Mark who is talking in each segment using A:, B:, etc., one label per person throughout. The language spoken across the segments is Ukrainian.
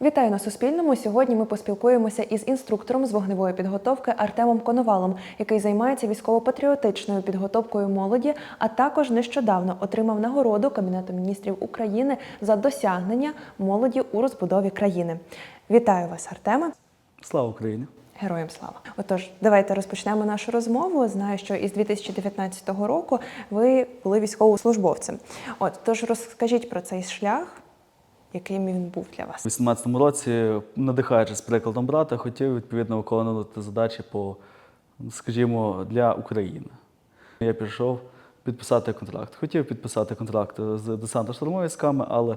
A: Вітаю на Суспільному. Сьогодні ми поспілкуємося із інструктором з вогневої підготовки Артемом Коновалом, який займається військово-патріотичною підготовкою молоді, а також нещодавно отримав нагороду Кабінету міністрів України за досягнення молоді у розбудові країни. Вітаю вас, Артеме.
B: Слава Україні!
A: Героям слава! Отож, давайте розпочнемо нашу розмову. Знаю, що із 2019 року ви були військовослужбовцем. От тож розкажіть про цей шлях, яким він був для вас.
B: У 18-му році, надихаючись прикладом брата, хотів відповідно виконувати задачі по, скажімо, для України. Я пішов підписати контракт. Хотів підписати контракт з десантно-штурмовими але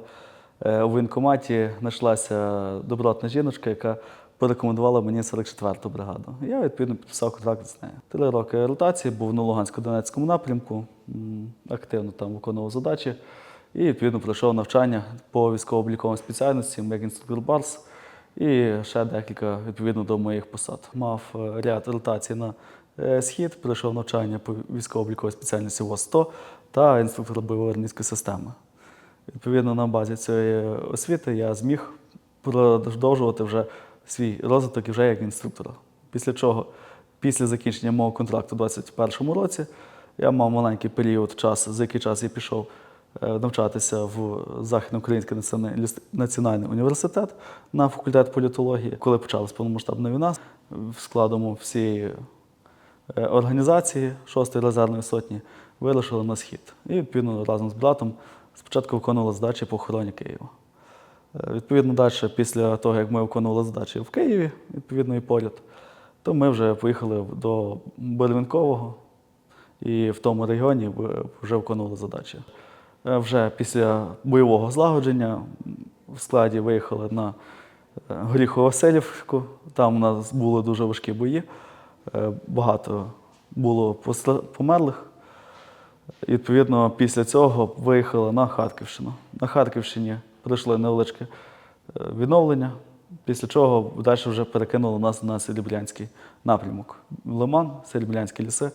B: е, у воєнкоматі знайшлася добротна жіночка, яка порекомендувала мені 44-ту бригаду. Я відповідно підписав контракт з нею. Три роки ротації був на Лугансько-Донецькому напрямку, активно там виконував задачі. І відповідно пройшов навчання по військово-обліковим спеціальностям, як інструктор Барс, і ще декілька відповідно до моїх посад. Мав е, ряд ротацій на е, схід, пройшов навчання по військово-обліковій спеціальності ВОЗ-100 та інструктор бойової армійської системи. Відповідно, на базі цієї освіти я зміг продовжувати вже свій розвиток і вже як інструктора. Після чого, після закінчення мого контракту у 2021 році, я мав маленький період часу, за який час я пішов навчатися в Західноукраїнський національний- університет на факультет політології. Коли почалась повномасштабна війна, в складом всієї е, організації 6-ї резервної сотні вирушили на схід. І відповідно разом з братом спочатку виконували задачі по охороні Києва. Е, Відповідно, далі, після того, як ми виконували задачі в Києві, відповідно, і поряд, то ми вже поїхали до Бервінкового і в тому регіоні вже виконували задачі. Е, Вже після бойового злагодження в складі виїхали на е, Горіхово-Василівку. Там у нас були дуже важкі бої. Е, Багато було померлих. І, Відповідно, після цього виїхали на Харківщину. На Харківщині пройшли невеличке відновлення, після чого далі вже перекинули нас на Серебрянський напрямок. Лиман, Серебрянські ліси.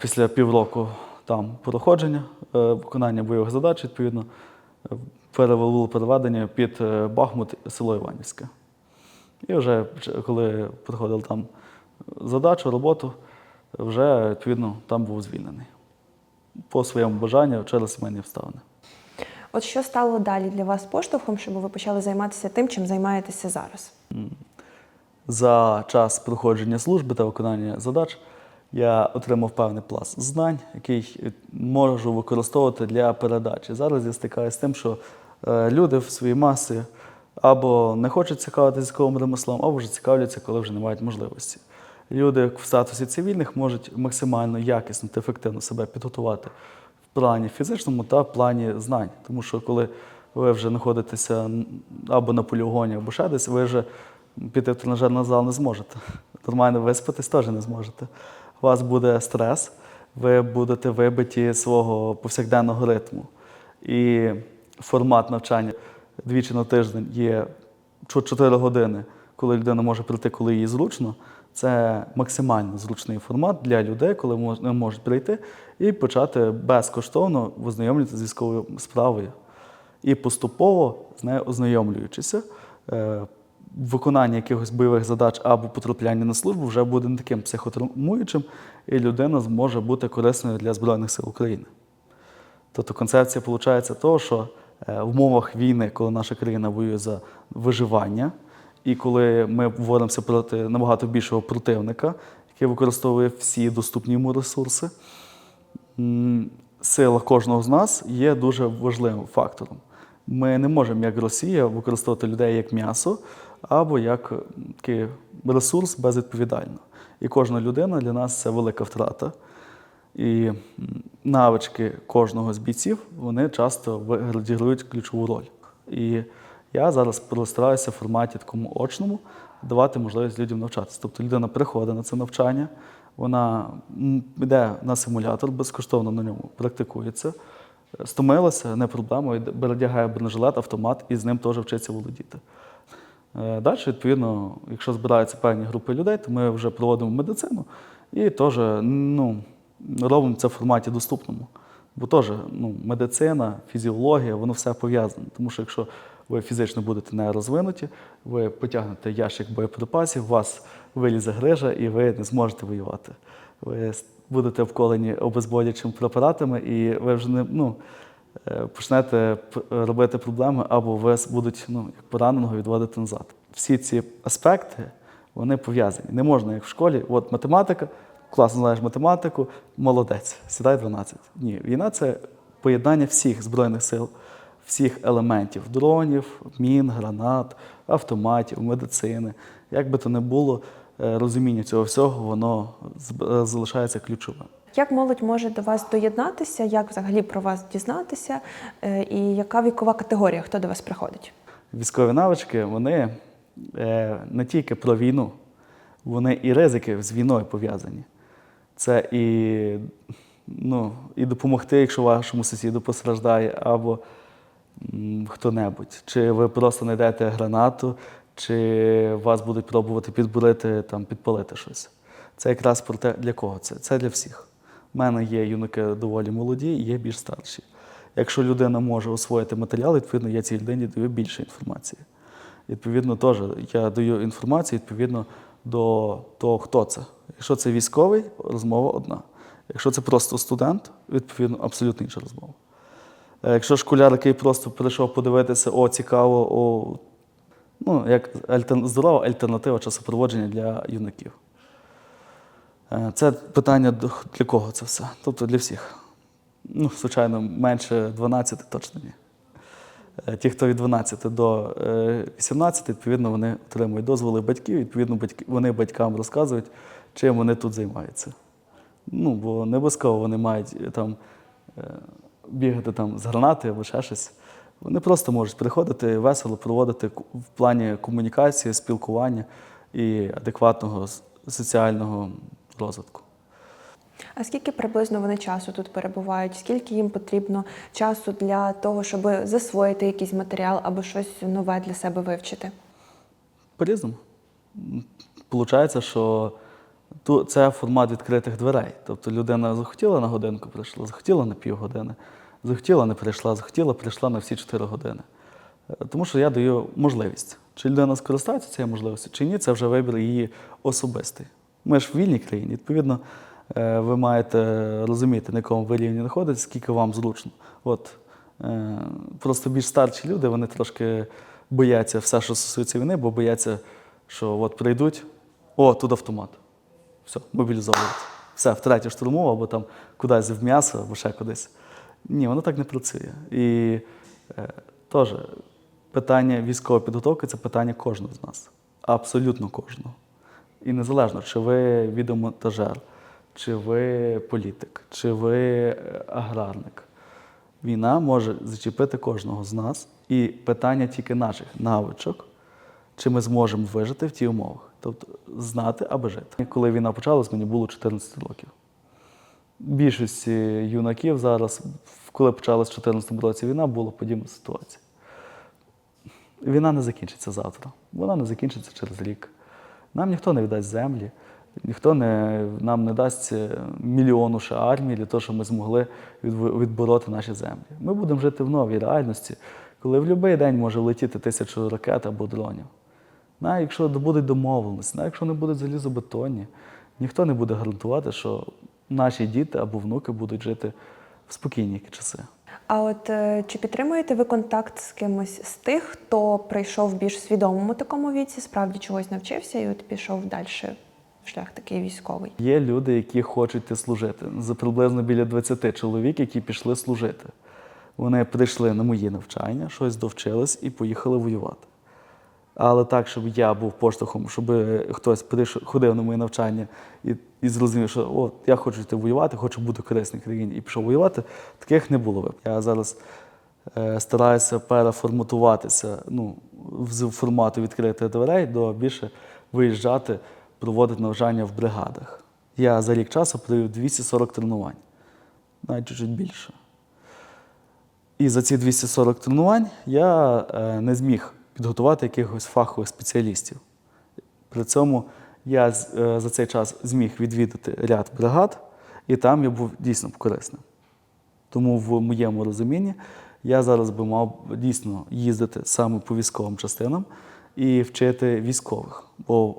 B: Після півроку там проходження, е, виконання бойових задач, відповідно, е, перевели переведення під е, Бахмут село Іванівське. І вже коли проходив там задачу, роботу, вже відповідно там був звільнений. По своєму бажанню через сімейні обставини.
A: От що стало далі для вас поштовхом, щоб ви почали займатися тим, чим займаєтеся зараз?
B: За час проходження служби та виконання задач я отримав певний пласт знань, який можу використовувати для передачі. Зараз я стикаюся з тим, що е, люди в своїй масі або не хочуть цікавитися військовим ремеслом, або вже цікавляться, коли вже не мають можливості. Люди в статусі цивільних можуть максимально якісно та ефективно себе підготувати в плані фізичному та в плані знань. Тому що коли ви вже знаходитеся або на полігоні, або ще десь, ви вже піти в тренажерний зал не зможете. Нормально виспатись теж не зможете. У вас буде стрес, ви будете вибиті свого повсякденного ритму. І формат навчання двічі на тиждень є 4 години, коли людина може прийти, коли їй зручно. Це максимально зручний формат для людей, коли вони можуть прийти і почати безкоштовно ознайомлюватися з військовою справою. І поступово з нею ознайомлюючися, е, виконання якихось бойових задач або потрапляння на службу вже буде не таким психотравмуючим, і людина зможе бути корисною для Збройних сил України. Тобто концепція виходить того, що е, в умовах війни, коли наша країна воює за виживання, і коли ми боремося проти набагато більшого противника, який використовує всі доступні йому ресурси, сила кожного з нас є дуже важливим фактором. Ми не можемо, як Росія, використовувати людей як м'ясо або як е, такий ресурс безвідповідально. І кожна людина для нас це велика втрата. І навички кожного з бійців вони часто відіграють ключову роль. І я зараз стараюся в форматі такому очному давати можливість людям навчатися. Тобто людина приходить на це навчання, вона йде на симулятор, безкоштовно на ньому практикується, стомилася, не проблема, передягає бронежилет, автомат і з ним теж вчиться володіти. Е, Далі, відповідно, якщо збираються певні групи людей, то ми вже проводимо медицину і теж ну, робимо це в форматі доступному. Бо теж ну, медицина, фізіологія, воно все пов'язане. Тому що якщо ви фізично будете не розвинуті, ви потягнете ящик боєприпасів, у вас вилізе грижа і ви не зможете воювати. Ви будете вколені обезболюючими препаратами, і ви вже не ну, почнете робити проблеми, або вас будуть ну, як пораненого відводити назад. Всі ці аспекти вони пов'язані. Не можна, як в школі, от математика, класно знаєш математику, молодець, сідай 12. Ні, війна це поєднання всіх збройних сил, всіх елементів дронів, мін, гранат, автоматів, медицини. Як би то не було, е, розуміння цього всього, воно е, залишається ключовим.
A: Як молодь може до вас доєднатися? Як взагалі про вас дізнатися? Е, І яка вікова категорія? Хто до вас приходить?
B: Військові навички вони е, не тільки про війну, вони і ризики з війною пов'язані. Це і, ну, і допомогти, якщо вашому сусіду постраждає, або хто-небудь. Чи ви просто знайдете гранату, чи вас будуть пробувати підбурити, там, підпалити щось. Це якраз про те, для кого це? Це для всіх. У мене є юнаки доволі молоді є більш старші. Якщо людина може освоїти матеріал, відповідно, я цій людині даю більше інформації. Відповідно, теж я даю інформацію відповідно до того, хто це. Якщо це військовий, розмова одна. Якщо це просто студент, відповідно, абсолютно інша розмова. Е, Якщо школяр, який просто прийшов подивитися, о, цікаво, о, ну, як здорова альтернатива часопроводження для юнаків. Е, Це питання для кого це все? Тобто для всіх. Ну, звичайно, менше 12 точно ні. Е, Ті, хто від 12 до е, 18, відповідно, вони отримують дозволи батьків, відповідно, вони батькам розказують, чим вони тут займаються. Ну, бо не обов'язково вони мають е, там е, бігати там з гранати або ще щось. Вони просто можуть приходити весело проводити в плані комунікації, спілкування і адекватного соціального розвитку.
A: А скільки приблизно вони часу тут перебувають? Скільки їм потрібно часу для того, щоб засвоїти якийсь матеріал або щось нове для себе вивчити?
B: По-різному. Получається, що це формат відкритих дверей. Тобто людина захотіла на годинку прийшла, захотіла на півгодини, захотіла не прийшла, захотіла, прийшла на всі 4 години. Е, Тому що я даю можливість. Чи людина скористається цією можливістю, чи ні, це вже вибір її особистий. Ми ж в вільній країні, відповідно, е, ви маєте розуміти, на якому ви рівні знаходитесь, скільки вам зручно. От, е, просто більш старші люди, вони трошки бояться все, що стосується війни, бо бояться, що от прийдуть, о, тут автомат. Все, мобілізовують. Все, втретє штурму, або там кудись в м'ясо, або ще кудись. Ні, воно так не працює. І е, теж питання військової підготовки це питання кожного з нас. Абсолютно кожного. І незалежно, чи ви відеомонтажер, чи ви політик, чи ви е, аграрник. Війна може зачепити кожного з нас. І питання тільки наших навичок, чи ми зможемо вижити в тих умовах. Тобто знати, аби жити. Коли війна почалась, мені було 14 років. Більшості юнаків зараз, коли почалась в 2014 році війна, була подібна ситуація. Війна не закінчиться завтра. Вона не закінчиться через рік. Нам ніхто не віддасть землі, ніхто не, нам не дасть е, мільйону ще армії для того, щоб ми змогли відбороти наші землі. Ми будемо жити в новій реальності, коли в будь-який день може летіти тисячу ракет або дронів. Навіть якщо будуть домовленості, навіть якщо не будуть залізобетонні, ніхто не буде гарантувати, що наші діти або внуки будуть жити в спокійні часи.
A: А от е, чи підтримуєте ви контакт з кимось з тих, хто прийшов в більш свідомому такому віці, справді чогось навчився і от пішов далі в шлях такий військовий?
B: Є люди, які хочуть служити. За приблизно біля 20 чоловік, які пішли служити. Вони прийшли на мої навчання, щось довчились і поїхали воювати. Але так, щоб я був поштовхом, щоб хтось ходив на мої навчання і, і зрозумів, що о, я хочу йти воювати, хочу бути корисним країні і пішов воювати, таких не було. Я зараз е, стараюся переформатуватися ну, з формату відкритих дверей до більше виїжджати, проводити навчання в бригадах. Я за рік часу провів 240 тренувань, навіть чуть більше. І за ці 240 тренувань я е, не зміг підготувати якихось фахових спеціалістів. При цьому я е, за цей час зміг відвідати ряд бригад, і там я був дійсно корисним. Тому в моєму розумінні я зараз би мав дійсно їздити саме по військовим частинам і вчити військових. Бо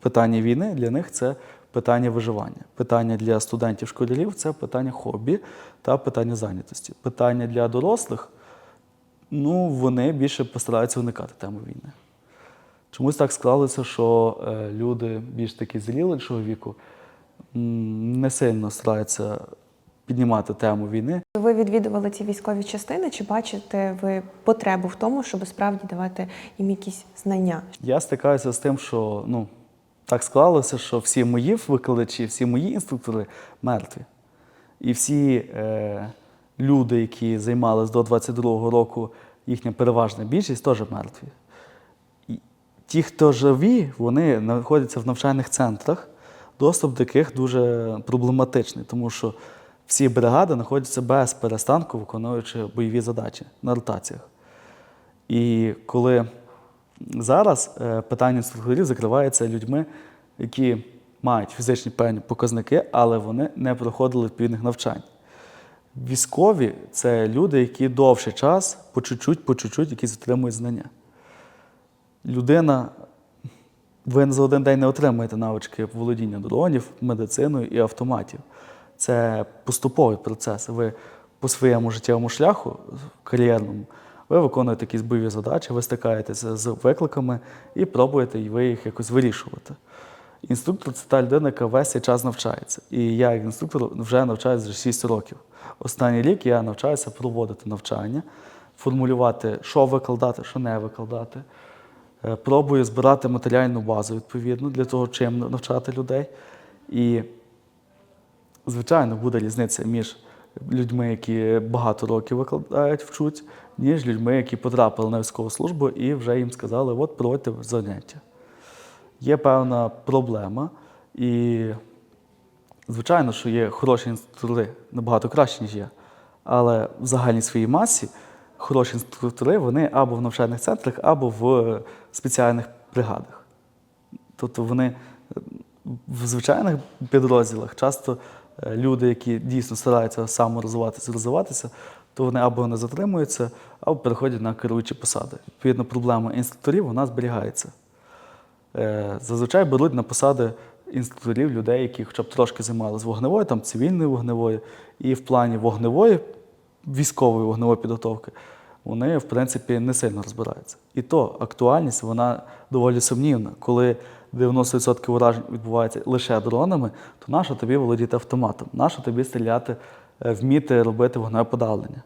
B: питання війни для них це питання виживання. Питання для студентів школярів це питання хобі та питання зайнятості. Питання для дорослих ну, вони більше постараються уникати теми війни. Чомусь так склалося, що е, люди більш такі зрілішого віку не сильно стараються піднімати тему війни.
A: Ви відвідували ці військові частини? Чи бачите ви потребу в тому, щоб справді давати їм якісь знання?
B: Я стикаюся з тим, що ну, так склалося, що всі мої викладачі, всі мої інструктори мертві. І всі е, люди, які займалися до 22-го року, їхня переважна більшість теж мертві. І ті, хто живі, вони знаходяться в навчальних центрах, доступ до яких дуже проблематичний, тому що всі бригади знаходяться без перестанку, виконуючи бойові задачі на ротаціях. І коли зараз е, питання інструкторів закривається людьми, які мають фізичні певні показники, але вони не проходили відповідних навчань. Військові це люди, які довший час по чуть-чуть, по чуть-чуть якісь отримують знання. Людина, ви за один день не отримаєте навички володіння дронів, медициною і автоматів. Це поступовий процес. Ви по своєму життєвому шляху кар'єрному, ви виконуєте якісь бойові задачі, ви стикаєтеся з викликами і пробуєте ви їх якось вирішувати. Інструктор це та людина, яка весь цей час навчається. І я, як інструктор, вже навчаюся вже 6 років. Останній рік я навчаюся проводити навчання, формулювати, що викладати, що не викладати. Е, Пробую збирати матеріальну базу відповідно для того, чим навчати людей. І, звичайно, буде різниця між людьми, які багато років викладають, вчуть, ніж людьми, які потрапили на військову службу і вже їм сказали, от проводьте заняття. Є певна проблема, і звичайно, що є хороші інструктори, набагато кращі, ніж я. Але в загальній своїй масі хороші інструктори вони або в навчальних центрах, або в спеціальних бригадах. Тобто вони е, в звичайних підрозділах часто е, люди, які дійсно стараються саморозвиватися, розвиватися, то вони або не затримуються, або переходять на керуючі посади. Відповідно, проблема інструкторів вона зберігається. Е, Зазвичай беруть на посади інструкторів людей, які хоча б трошки займалися вогневою, там цивільною вогневою, і в плані вогневої, військової вогневої підготовки, вони, в принципі, не сильно розбираються. І то актуальність вона доволі сумнівна. Коли 90% уражень відбувається лише дронами, то нащо тобі володіти автоматом? Нащо тобі стріляти, е, вміти робити вогневе подавлення?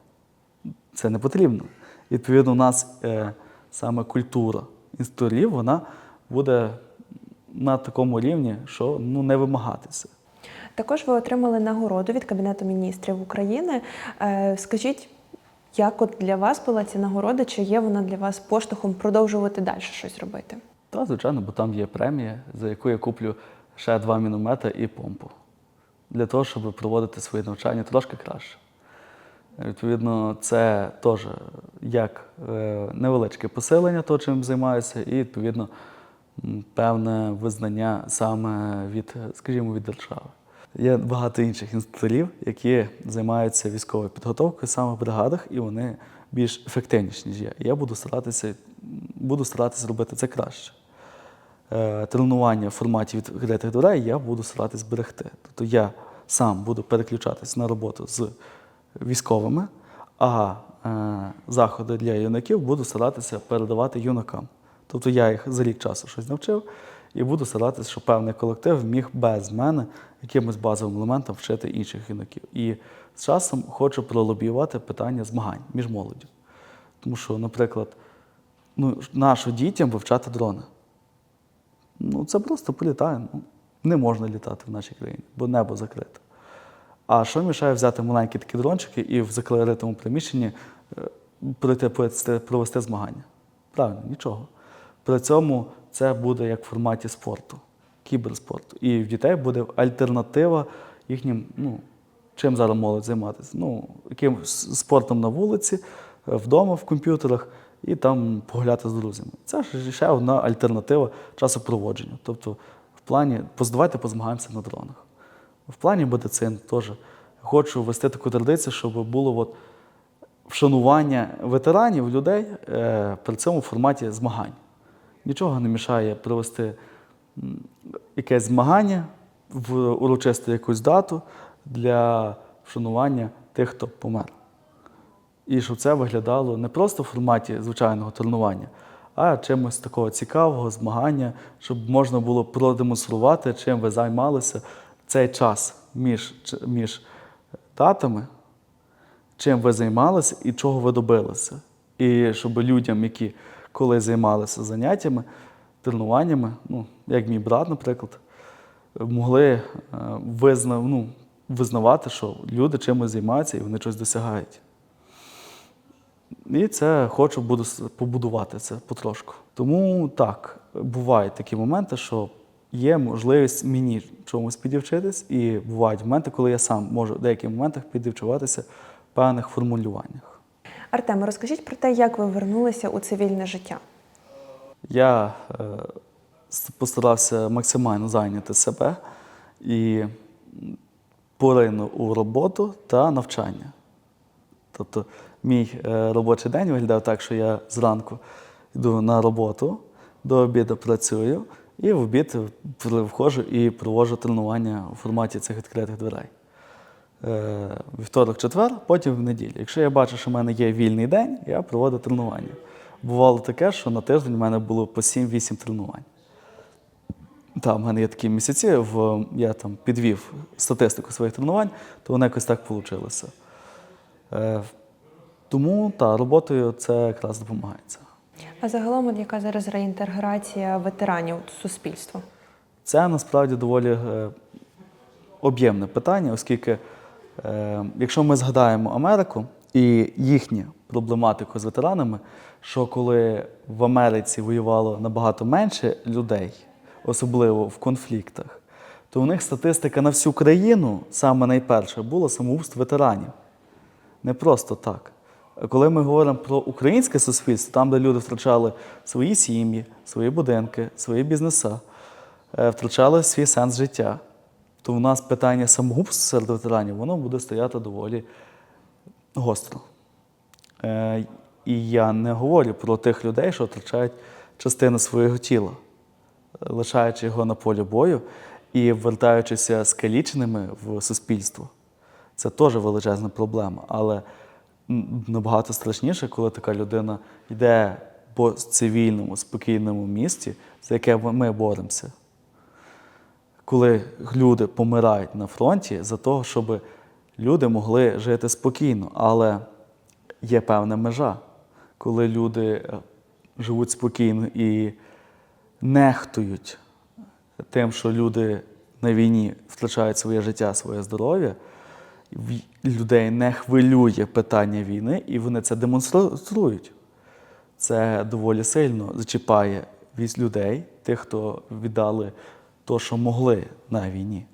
B: Це не потрібно. Відповідно, у нас е, саме культура інструкторів, вона буде на такому рівні, що ну, не вимагатися.
A: Також ви отримали нагороду від Кабінету міністрів України. Е, Скажіть, як от для вас була ця нагорода? Чи є вона для вас поштовхом продовжувати далі щось робити?
B: Та, звичайно, бо там є премія, за яку я куплю ще два міномети і помпу. Для того, щоб проводити свої навчання трошки краще. Відповідно, це теж як е, невеличке посилення того, чим займаюся, і відповідно певне визнання саме від, скажімо, від держави. Є багато інших інструкторів, які займаються військовою підготовкою саме в бригадах, і вони більш ефективніші, ніж я. Я буду старатися, буду старатися робити це краще. Е, Тренування в форматі відкритих дверей я буду старатися зберегти. Тобто я сам буду переключатись на роботу з військовими, а е, заходи для юнаків буду старатися передавати юнакам. Тобто я їх за рік часу щось навчив і буду старатися, щоб певний колектив міг без мене якимось базовим елементом вчити інших юнаків. І з часом хочу пролобіювати питання змагань між молоддю. Тому що, наприклад, ну, нащо дітям вивчати дрони? Ну, це просто політає. Ну, не можна літати в нашій країні, бо небо закрите. А що мішає взяти маленькі такі дрончики і в закритому приміщенні е, пройти провести змагання? Правильно, нічого. При цьому це буде як в форматі спорту, кіберспорту. І в дітей буде альтернатива їхнім, ну, чим зараз молодь займатися? Ну, яким спортом на вулиці, вдома в комп'ютерах і там погуляти з друзями. Це ж ще одна альтернатива часопроводження. Тобто, в плані, давайте позмагаємося на дронах. В плані медицин теж хочу ввести таку традицію, щоб було от вшанування ветеранів, людей е, при цьому форматі змагань. Нічого не мішає провести якесь змагання в урочисту якусь дату для вшанування тих, хто помер. І щоб це виглядало не просто в форматі звичайного тренування, а чимось такого цікавого, змагання, щоб можна було продемонструвати, чим ви займалися цей час між, між датами, чим ви займалися і чого ви добилися. І щоб людям, які коли займалися заняттями, тренуваннями, ну, як мій брат, наприклад, могли е, визна, ну, визнавати, що люди чимось займаються і вони щось досягають. І це хочу буду побудувати це потрошку. Тому так, бувають такі моменти, що є можливість мені чомусь підівчитись, і бувають моменти, коли я сам можу в деяких моментах підівчуватися в певних формулюваннях.
A: Артем, розкажіть про те, як ви вернулися у цивільне життя.
B: Я е, постарався максимально зайняти себе і поринув у роботу та навчання. Тобто, мій е, робочий день виглядав так, що я зранку йду на роботу, до обіду працюю, і в обід входжу і проводжу тренування у форматі цих відкритих дверей. Е, Вівторок, четвер, потім в неділю. Якщо я бачу, що в мене є вільний день, я проводжу тренування. Бувало таке, що на тиждень в мене було по 7-8 тренувань. Так, в мене є такі місяці, в, я там підвів статистику своїх тренувань, то воно якось так вийшло. Е, тому та, роботою це якраз допомагається.
A: А загалом, от яка зараз реінтеграція ветеранів у суспільство?
B: Це насправді доволі е, об'ємне питання, оскільки, якщо ми згадаємо Америку і їхню проблематику з ветеранами, що коли в Америці воювало набагато менше людей, особливо в конфліктах, то у них статистика на всю країну саме найперше було самогубств ветеранів. Не просто так. Коли ми говоримо про українське суспільство, там, де люди втрачали свої сім'ї, свої будинки, свої бізнеса, е, втрачали свій сенс життя, то у нас питання самогубств серед ветеранів воно буде стояти доволі гостро. Е, І я не говорю про тих людей, що втрачають частину свого тіла, лишаючи його на полі бою і вертаючися скаліченими в суспільство. Це теж величезна проблема. Але набагато страшніше, коли така людина йде по цивільному, спокійному місті, за яке ми боремося. Коли люди помирають на фронті за того, щоб люди могли жити спокійно. Але є певна межа, коли люди е, живуть спокійно і нехтують тим, що люди на війні втрачають своє життя, своє здоров'я, людей не хвилює питання війни, і вони це демонструють. Це доволі сильно зачіпає від людей, тих, хто віддали то, що могли на війні.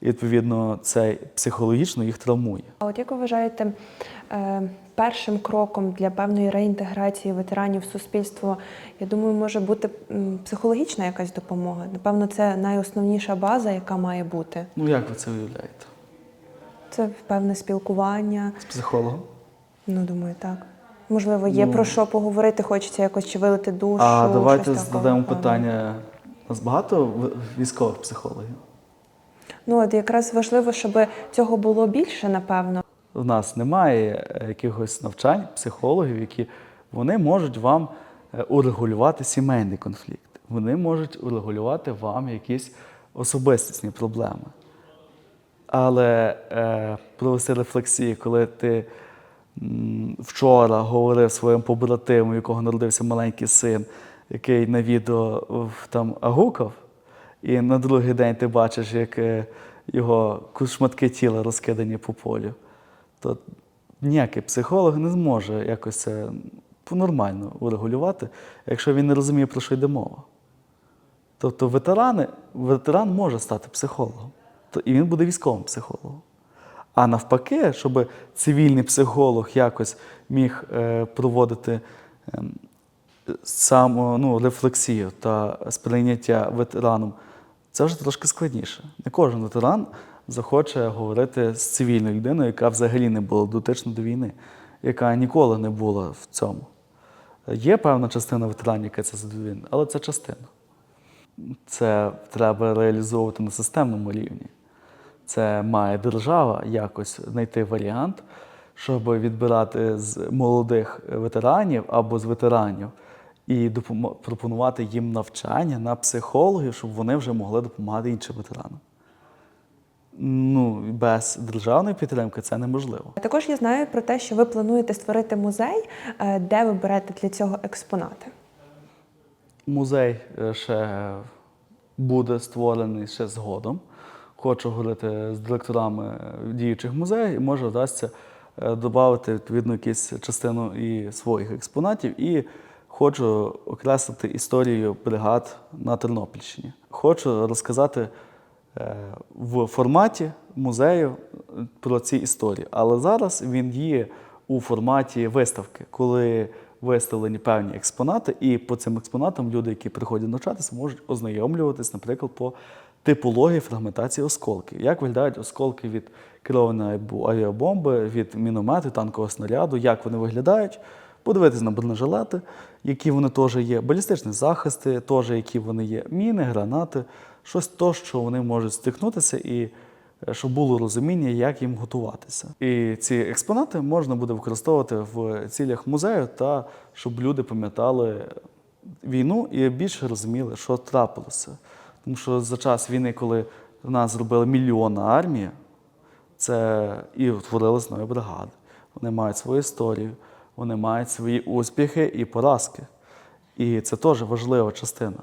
B: І відповідно це психологічно їх травмує.
A: А от як ви вважаєте, е, першим кроком для певної реінтеграції ветеранів в суспільство, я думаю, може бути психологічна якась допомога. Напевно, це найосновніша база, яка має бути.
B: Ну як ви це уявляєте?
A: Це певне спілкування.
B: З психологом?
A: Ну, думаю, так. Можливо, є
B: Ну.
A: про що поговорити, хочеться якось чи вилити душу.
B: А давайте
A: щось такого,
B: задамо питання. У нас багато військових психологів?
A: Ну, от якраз важливо, щоб цього було більше, напевно.
B: У нас немає е, якихось навчань, психологів, які вони можуть вам е, урегулювати сімейний конфлікт. Вони можуть урегулювати вам якісь особистісні проблеми. Але е, провести рефлексії, коли ти м, вчора говорив своєму побратиму, у якого народився маленький син, який на відео там агукав, і на другий день ти бачиш, як е, його шматки тіла розкидані по полю, то ніякий психолог не зможе якось це нормально урегулювати, якщо він не розуміє, про що йде мова. Тобто ветерани, ветеран може стати психологом, і він буде військовим психологом. А навпаки, щоб цивільний психолог якось міг е, проводити саму ну, рефлексію та сприйняття ветераном, це вже трошки складніше. Не кожен ветеран захоче говорити з цивільною людиною, яка взагалі не була дотична до війни. яка ніколи не була в цьому. Є певна частина ветеранів, яка це задовільна, але це частина. Це треба реалізовувати на системному рівні. Це має держава якось знайти варіант, щоб відбирати з молодих ветеранів або з ветеранів і пропонувати їм навчання на психологів, щоб вони вже могли допомагати іншим ветеранам. Ну, без державної підтримки це неможливо.
A: Також я знаю про те, що ви плануєте створити музей, е, де ви берете для цього експонати.
B: Музей е, ще буде створений ще згодом. Хочу говорити з директорами діючих музеїв, і може вдасться е, додати відповідно якусь частину і своїх експонатів. І хочу окреслити історію бригад на Тернопільщині. Хочу розказати е, в форматі музею е, про ці історії. Але зараз він є у форматі виставки, коли виставлені певні експонати, і по цим експонатам люди, які приходять навчатися, можуть ознайомлюватись, наприклад, по типології фрагментації осколків. Як виглядають осколки від керованої авіабомби, від міномету, танкового снаряду, як вони виглядають, подивитись на бронежилети, які вони теж є, балістичні захисти, теж які вони є, міни, гранати, щось то, що вони можуть стикнутися і е, щоб було розуміння, як їм готуватися. І ці експонати можна буде використовувати в цілях музею та щоб люди пам'ятали війну і більше розуміли, що трапилося. Тому що за час війни, коли в нас зробили мільйонна армія, це і утворились нові бригади. Вони мають свою історію, вони мають свої успіхи і поразки. І це теж важлива частина.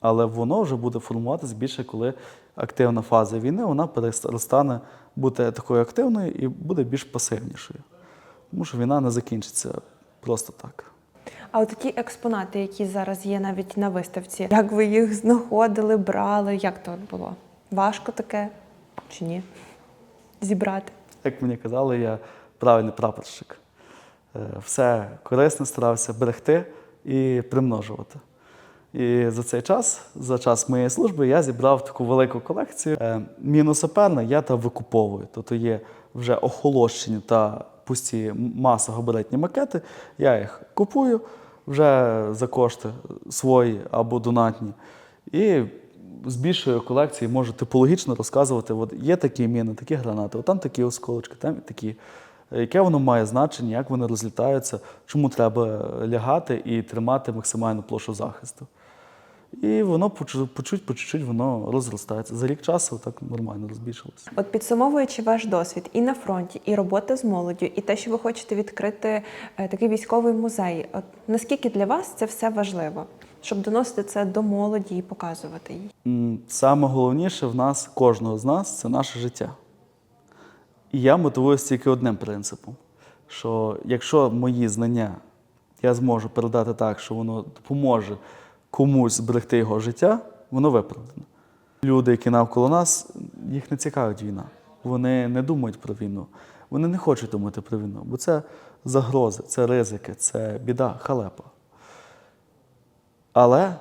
B: Але воно вже буде формуватися більше, коли активна фаза війни вона перестане бути такою активною і буде більш пасивнішою. Тому що війна не закінчиться просто так.
A: А от такі експонати, які зараз є навіть на виставці, як ви їх знаходили, брали? Як то було? Важко таке чи ні? Зібрати?
B: Як мені казали, я правильний прапорщик. Е, Все корисне старався берегти і примножувати. І за цей час, за час моєї служби, я зібрав таку велику колекцію. Е, Міносаперна я та викуповую. Тобто є вже охолощені та пусті масогабаритні макети. Я їх купую вже за кошти свої або донатні. І з більшої колекції можу типологічно розказувати, от є такі міни, такі гранати, от там такі осколочки, там такі. Яке воно має значення, як вони розлітаються, чому треба лягати і тримати максимальну площу захисту. І воно по чу- по чуть, по чуть-чуть воно розростається. За рік часу так нормально розбільшилося.
A: От підсумовуючи ваш досвід і на фронті, і робота з молоддю, і те, що ви хочете відкрити е, такий військовий музей, от наскільки для вас це все важливо, щоб доносити це до молоді і показувати їй?
B: Саме головніше в нас, кожного з нас, це наше життя. І я мотивуюся тільки одним принципом: що якщо мої знання я зможу передати так, що воно допоможе комусь зберегти його життя, воно виправдано. Люди, які навколо нас, їх не цікавить війна. Вони не думають про війну. Вони не хочуть думати про війну, бо це загрози, це ризики, це біда, халепа. Але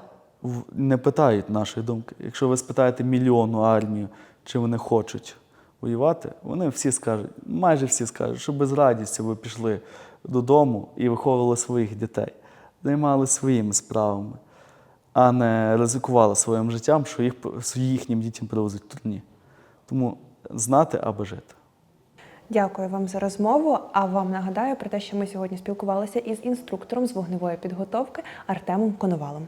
B: не питають нашої думки. Якщо ви спитаєте мільйонну армію, чи вони хочуть воювати, вони всі скажуть, майже всі скажуть, що без радістю ви пішли додому і виховували своїх дітей, займалися своїми справами, а не ризикували своїм життям, що їх їхнім дітям привезуть турні. Тому знати аби жити.
A: Дякую вам за розмову. А вам нагадаю про те, що ми сьогодні спілкувалися із інструктором з вогневої підготовки Артемом Коновалом.